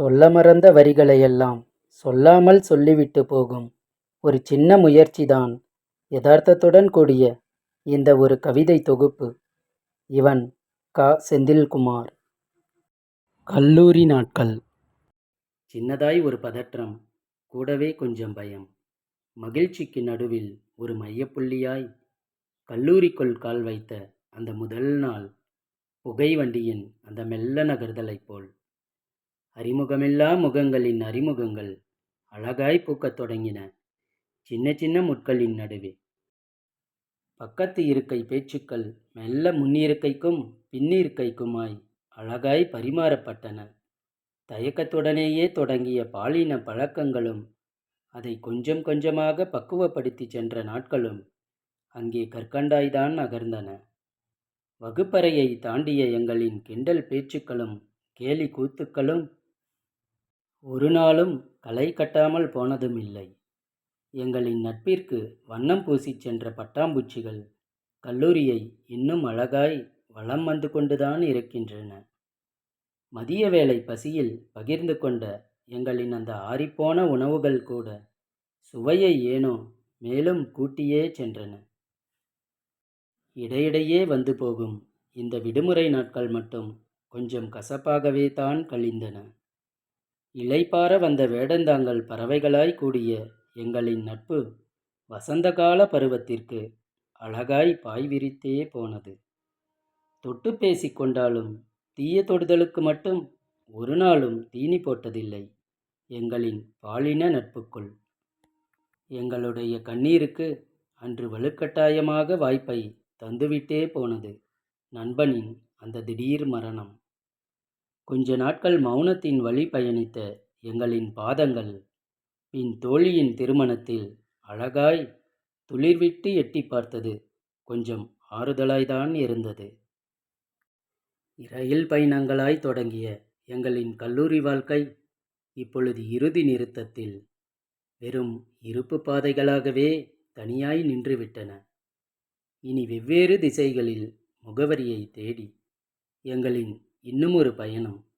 சொல்ல மறந்த வரிகளையெல்லாம் சொல்லாமல் சொல்லிவிட்டு போகும் ஒரு சின்ன முயற்சிதான் யதார்த்தத்துடன் கூடிய இந்த ஒரு கவிதை தொகுப்பு. இவன் க. செந்தில்குமார். கல்லூரி நாட்கள். சின்னதாய் ஒரு பதற்றம் கூடவே கொஞ்சம் பயம். மகிழ்ச்சிக்கு நடுவில் ஒரு மையப்புள்ளியாய் கல்லூரிக்குள் கால் வைத்த அந்த முதல் நாள் புகை வண்டியின் அந்த மெல்ல நகர்தலைப் போல். அறிமுகமில்லா முகங்களின் அறிமுகங்கள் அழகாய் பூக்கத் தொடங்கின. சின்ன சின்ன முட்களின் நடுவே. பக்கத்து இருக்கை பேச்சுக்கள் மெல்ல முன்னிருக்கைக்கும் பின்னிருக்கைக்குமாய் அழகாய் பரிமாறப்பட்டன. தயக்கத்துடனேயே தொடங்கிய பாலின பழக்கங்களும் அதை கொஞ்சம் கொஞ்சமாக பக்குவப்படுத்தி சென்ற நாட்களும் அங்கே கற்கண்டாய்தான் நகர்ந்தன. வகுப்பறையை தாண்டிய எங்களின் கிண்டல் பேச்சுக்களும் கேலி கூத்துக்களும் ஒரு நாளும் களை கட்டாமல் போனதும் இல்லை. எங்களின் நட்பிற்கு வண்ணம் பூசிச் சென்ற பட்டாம்பூச்சிகள் கல்லூரியை இன்னும் அழகாய் வலம் வந்து கொண்டுதான் இருக்கின்றன. மதிய வேளை பசியில் பகிர்ந்து கொண்ட எங்களின் அந்த ஆறிப்போன உணவுகள் கூட சுவையை ஏனோ மேலும் கூட்டியே சென்றன. இடையிடையே வந்து போகும் இந்த விடுமுறை நாட்கள் மட்டும் கொஞ்சம் கசப்பாகவே தான் கழிந்தன. இலைப்பார வந்த வேடந்தாங்கல் பறவைகளாய் கூடிய எங்களின் நட்பு வசந்தகால பருவத்திற்கு அழகாய் பாய் விரித்தே போனது. தொட்டு பேசி கொண்டாலும் தீய தொடுதலுக்கு மட்டும் ஒரு நாளும் தீனி போட்டதில்லை எங்களின் பாலின நட்புக்குள். எங்களுடைய கண்ணீருக்கு அன்று வலுக்கட்டாயமாக வாய்ப்பை தந்துவிட்டே போனது நண்பனின் அந்த திடீர் மரணம். கொஞ்ச நாட்கள் மௌனத்தின் வழி பயணித்த எங்களின் பாதங்கள் பின் தோழியின் திருமணத்தில் அழகாய் துளிர்விட்டு எட்டி பார்த்தது. கொஞ்சம் ஆறுதலாய்தான் இருந்தது. ரயில் பயணங்களாய் தொடங்கிய எங்களின் கல்லூரி வாழ்க்கை இப்பொழுது இறுதி நிறுத்தத்தில் வெறும் இருப்பு பாதைகளாகவே தனியாய் நின்றுவிட்டன. இனி வெவ்வேறு திசைகளில் முகவரியை தேடி எங்களின் இன்னுமொரு பயணம்.